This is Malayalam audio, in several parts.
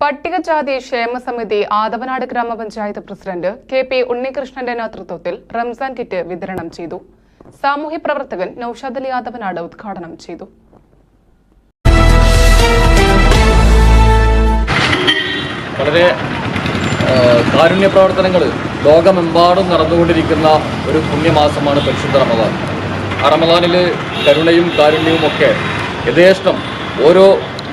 പട്ടികജാതി ക്ഷേമ സമിതി ആദവനാട് ഗ്രാമപഞ്ചായത്ത് പ്രസിഡന്റ് കെ പി ഉണ്ണികൃഷ്ണന്റെ നേതൃത്വത്തിൽ റംസാൻ കിറ്റ് വിതരണം ചെയ്തു. സാമൂഹ്യ പ്രവർത്തകൻ നൌഷാദ് അലി ആദവനാട് ഉദ്ഘാടനം ചെയ്തു. വളരെ കാരുണ്യ പ്രവർത്തനങ്ങൾ ലോകമെമ്പാടും നടന്നുകൊണ്ടിരിക്കുന്ന ഒരു പുണ്യമാസമാണ് പരിശുദ്ധ റമദാൻ. റമദാനിൽ കരുണയും കാരുണ്യവും ഒക്കെ യഥേഷ്ടം ഓരോ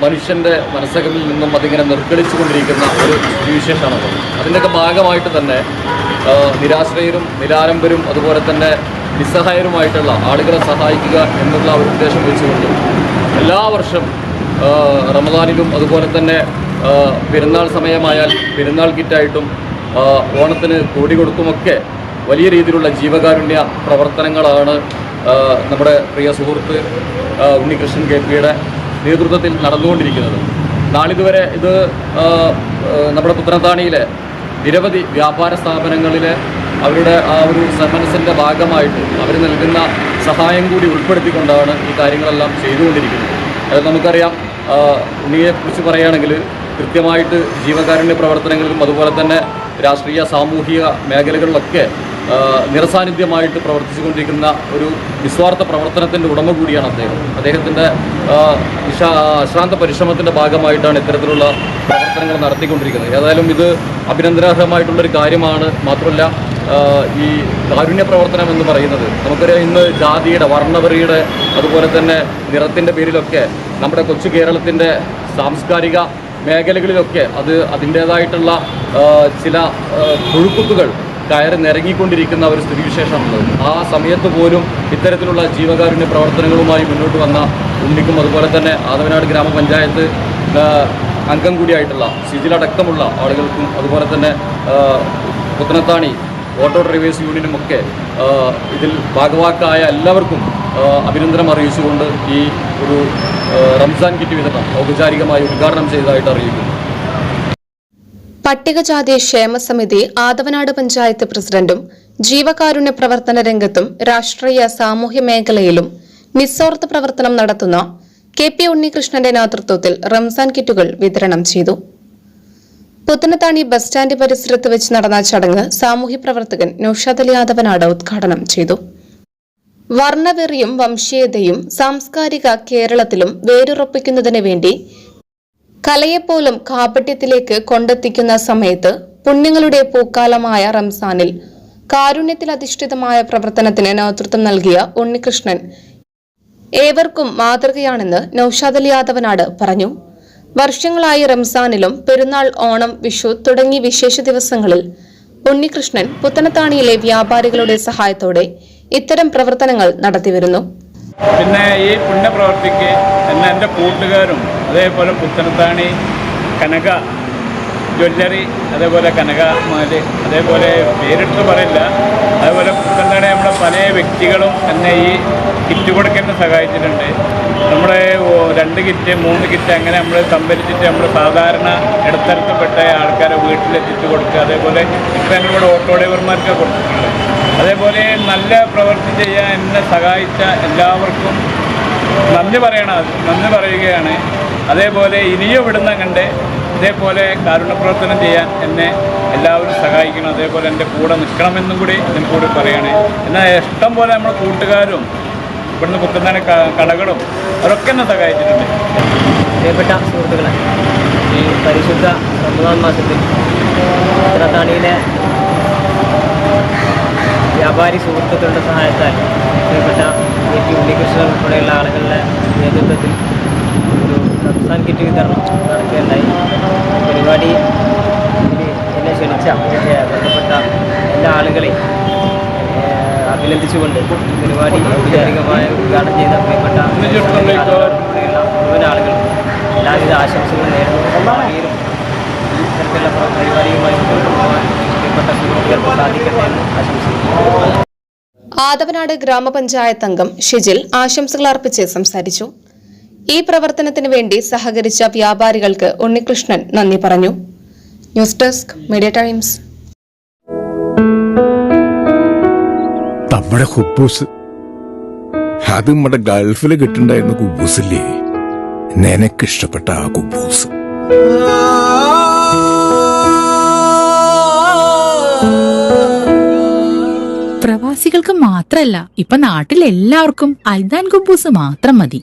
മനുഷ്യന്റെ മനസ്സകളിൽ നിന്നും അതിങ്ങനെ നിർഗളിച്ചു കൊണ്ടിരിക്കുന്ന ഒരു വിശേഷമാണത് അതിന്റെയൊക്കെ ഭാഗമായിട്ട് തന്നെ നിരാശ്രയരും നിരാലംബരും അതുപോലെ തന്നെ നിസ്സഹായരുമായിട്ടുള്ള ആളുകളെ സഹായിക്കുക എന്നുള്ള ഒരു ഉദ്ദേശം വെച്ചുകൊണ്ട് എല്ലാ വർഷം റമദാനിലും അതുപോലെ തന്നെ പെരുന്നാൾ സമയമായാൽ പെരുന്നാൾ കിറ്റായിട്ടും ഓണത്തിന് കൂടി കൊടുക്കുമൊക്കെ വലിയ രീതിയിലുള്ള ജീവകാരുണ്യ പ്രവർത്തനങ്ങളാണ് നമ്മുടെ പ്രിയ സുഹൃത്ത് ഉണ്ണികൃഷ്ണൻ കെ പിയുടെ നേതൃത്വത്തിൽ നടന്നുകൊണ്ടിരിക്കുന്നത്. നാളിതുവരെ ഇത് നമ്മുടെ പുത്രത്താണിയിലെ നിരവധി വ്യാപാര സ്ഥാപനങ്ങളിലെ അവരുടെ ആ ഒരു സന്മനസ്സിന്റെ ഭാഗമായിട്ട് അവർ നൽകുന്ന സഹായം കൂടി ഉൾപ്പെടുത്തിക്കൊണ്ടാണ് ഈ കാര്യങ്ങളെല്ലാം ചെയ്തുകൊണ്ടിരിക്കുന്നത്. അത് നമുക്കറിയാം. ഉണ്ണിയെക്കുറിച്ച് ഉണ്ണിയെ കുറിച്ച് പറയുകയാണെങ്കിൽ കൃത്യമായിട്ട് ജീവകാരുണ്യ പ്രവർത്തനങ്ങളിലും അതുപോലെ തന്നെ രാഷ്ട്രീയ സാമൂഹിക മേഖലകളിലൊക്കെ നിറസാന്നിധ്യമായിട്ട് പ്രവർത്തിച്ചുകൊണ്ടിരിക്കുന്ന ഒരു നിസ്വാർത്ഥ പ്രവർത്തനത്തിന്റെ ഉടമ കൂടിയാണ് അദ്ദേഹം. അദ്ദേഹത്തിന്റെ അശ്രാന്ത പരിശ്രമത്തിന്റെ ഭാഗമായിട്ടാണ് ഇത്തരത്തിലുള്ള പ്രവർത്തനങ്ങൾ നടത്തിക്കൊണ്ടിരിക്കുന്നത്. ഏതായാലും ഇത് അഭിനന്ദനാർഹമായിട്ടുള്ളൊരു കാര്യമാണ്. മാത്രമല്ല ഈ കാരുണ്യ പ്രവർത്തനം എന്ന് പറയുന്നത് നമുക്കറിയാം ഇന്ന് ജാതിയുടെ വർണവറിയുടെ അതുപോലെ തന്നെ നിറത്തിന്റെ പേരിലൊക്കെ നമ്മുടെ കൊച്ചു കേരളത്തിന്റെ സാംസ്കാരിക മേഖലകളിലൊക്കെ അത് അതിന്റേതായിട്ടുള്ള ചില ആ, പുഴുക്കുത്തുകൾ കയറി നിരങ്ങിക്കൊണ്ടിരിക്കുന്ന ഒരു സ്ഥിതിവിശേഷമുള്ളത് ആ സമയത്ത് പോലും ഇത്തരത്തിലുള്ള ജീവകാരുണ്യ പ്രവർത്തനങ്ങളുമായി മുന്നോട്ട് വന്ന ഉണ്ണിക്കും അതുപോലെ തന്നെ ആദവനാട് ഗ്രാമപഞ്ചായത്ത് അംഗം കൂടിയായിട്ടുള്ള സിജിലടക്കമുള്ള ആളുകൾക്കും അതുപോലെ തന്നെ പുത്തനത്താണി ഓട്ടോ ഡ്രൈവേഴ്സ് യൂണിയനുമൊക്കെ ഇതിൽ ഭാഗവാക്കായ എല്ലാവർക്കും അഭിനന്ദനം അറിയിച്ചുകൊണ്ട് ഈ ഒരു റംസാൻ കിറ്റ് വിതരണം ഔപചാരികമായി ഉദ്ഘാടനം ചെയ്തതായിട്ട് അറിയിക്കുന്നു. പട്ടികജാതി ക്ഷേമ സമിതി ആദവനാട് പഞ്ചായത്ത് പ്രസിഡന്റും ജീവകാരുണ്യ പ്രവർത്തന രംഗത്തും രാഷ്ട്രീയ സാമൂഹ്യ മേഖലയിലും നിസ്വാർത്ഥ പ്രവർത്തനം നടത്തുന്ന കെ പി ഉണ്ണികൃഷ്ണന്റെ നേതൃത്വത്തിൽ റംസാൻ കിറ്റുകൾ വിതരണം ചെയ്തു. പുത്തനത്താണി ബസ് സ്റ്റാൻഡ് പരിസരത്ത് വെച്ച് നടന്ന ചടങ്ങ് സാമൂഹ്യ പ്രവർത്തകൻ നൌഷാദ് അലി ആദവനാട് ഉദ്ഘാടനം ചെയ്തു. വർണവെറിയും വംശീയതയും സാംസ്കാരിക കേരളത്തിലും വേരുറപ്പിക്കുന്നതിന് വേണ്ടി കലയെപ്പോലും കാപട്യത്തിലേക്ക് കൊണ്ടെത്തിക്കുന്ന സമയത്ത് പുണ്യങ്ങളുടെ പൂക്കാലമായ റംസാനിൽ കാരുണ്യത്തിൽ അധിഷ്ഠിതമായ പ്രവർത്തനത്തിന് നേതൃത്വം നൽകിയ ഉണ്ണികൃഷ്ണൻ ഏവർക്കും മാതൃകയാണെന്ന് നൌഷാദ് അലി യാദവനാട് പറഞ്ഞു. വർഷങ്ങളായി റംസാനിലും പെരുന്നാൾ ഓണം വിഷു തുടങ്ങി വിശേഷ ദിവസങ്ങളിൽ ഉണ്ണികൃഷ്ണൻ പുത്തനത്താണിയിലെ വ്യാപാരികളുടെ സഹായത്തോടെ ഇത്തരം പ്രവർത്തനങ്ങൾ നടത്തിവരുന്നു. പിന്നെ ഈ പുണ്യപ്രവർത്തിക്ക് എന്നെ എന്റെ കൂട്ടുകാരും അതേപോലെ പുത്തനത്താണി കനക ജ്വല്ലറി അതേപോലെ കനക മാൽ അതേപോലെ പേരിട്ട് പറയില്ല. അതുപോലെ പുത്തനത്താണി നമ്മുടെ പല വ്യക്തികളും എന്നെ ഈ കിറ്റ് കൊടുക്കാൻ സഹായിച്ചിട്ടുണ്ട്. നമ്മുടെ രണ്ട് കിറ്റ് മൂന്ന് കിറ്റ് അങ്ങനെ നമ്മൾ സംഭരിച്ചിട്ട് നമ്മൾ സാധാരണ ഇടത്തരത്തിൽപ്പെട്ട ആൾക്കാരെ വീട്ടിലെത്തിച്ച് കൊടുക്കുക. അതേപോലെ ഇപ്പം എന്നോട് ഓട്ടോ ഡ്രൈവർമാർക്ക് കൊടുത്തിട്ടുണ്ട് അതേപോലെ നല്ല പ്രവൃത്തി ചെയ്യാൻ എന്നെ സഹായിച്ച എല്ലാവർക്കും നന്ദി പറയണം. നന്ദി പറയുകയാണ്. അതേപോലെ ഇനിയും ഇവിടുന്ന് കണ്ട് ഇതേപോലെ കാരുണ്യപ്രവർത്തനം ചെയ്യാൻ എന്നെ എല്ലാവരും സഹായിക്കണം. അതേപോലെ എന്റെ കൂടെ നിൽക്കണമെന്നും കൂടി ഞാൻ കൂടി പറയണേ. എന്നാൽ ഇഷ്ടം പോലെ നമ്മുടെ കൂട്ടുകാരും ഇവിടുന്ന് കുത്തുന്ന കടകളും അവരൊക്കെ എന്നെ സഹായിച്ചിട്ടുണ്ട്. പ്രിയപ്പെട്ട സുഹൃത്തുക്കളെ ഈ പരിശുദ്ധ റമദാൻ മാസത്തിൽ ഉത്തരത്താണിയിലെ വ്യാപാരി സുഹൃത്തുക്കളുടെ സഹായത്താൽ പ്രിയപ്പെട്ട എ ഉണ്ണികൃഷ്ണൻ ഉൾപ്പെടെയുള്ള ആളുകളുടെ നേതൃത്വത്തിൽ ഒരു റംസാൻ കിറ്റ് വിതരണം നടക്കുകയുണ്ടായി പരിപാടി എന്നെ ക്ഷണിച്ച ബന്ധപ്പെട്ട എല്ലാ ആളുകളെയും അഭിനന്ദിച്ചുകൊണ്ട് പരിപാടി ഔപചാരികമായ ഉദ്ഘാടനം ചെയ്ത പ്രിയപ്പെട്ട മുഴുവൻ ആളുകളും എല്ലാവിധ ആശംസകളും നേരുന്നു. ഇത്തരത്തിലുള്ള പരിപാടിയുമായി മുന്നോട്ട് പോകാൻ പ്രിയപ്പെട്ട സുഹൃത്തുക്കൾക്ക് സാധിക്കട്ടെ എന്ന് ആശംസിക്കുന്നു. ആദവനാട് ഗ്രാമപഞ്ചായത്ത് അംഗം ഷിജിൽ ആശംസകൾ അർപ്പിച്ച് സംസാരിച്ചു. ഈ പ്രവർത്തനത്തിന് വേണ്ടി സഹകരിച്ച വ്യാപാരികൾക്ക് ഉണ്ണികൃഷ്ണൻ നന്ദി പറഞ്ഞു. News desk media times. നമ്മുടെ ഹുബൂസ്. അത് നമ്മുടെ ഗൾഫിൽ കിട്ടുണ്ടായിരുന്ന കുബൂസില്ലേ നിനക്കിഷ്ടപ്പെട്ട ആ കുബൂസ്. പ്രവാസികൾക്ക് മാത്രല്ല ഇപ്പൊ നാട്ടിലെല്ലാവർക്കും അൽദാൻ കുബൂസ് മാത്രം മതി.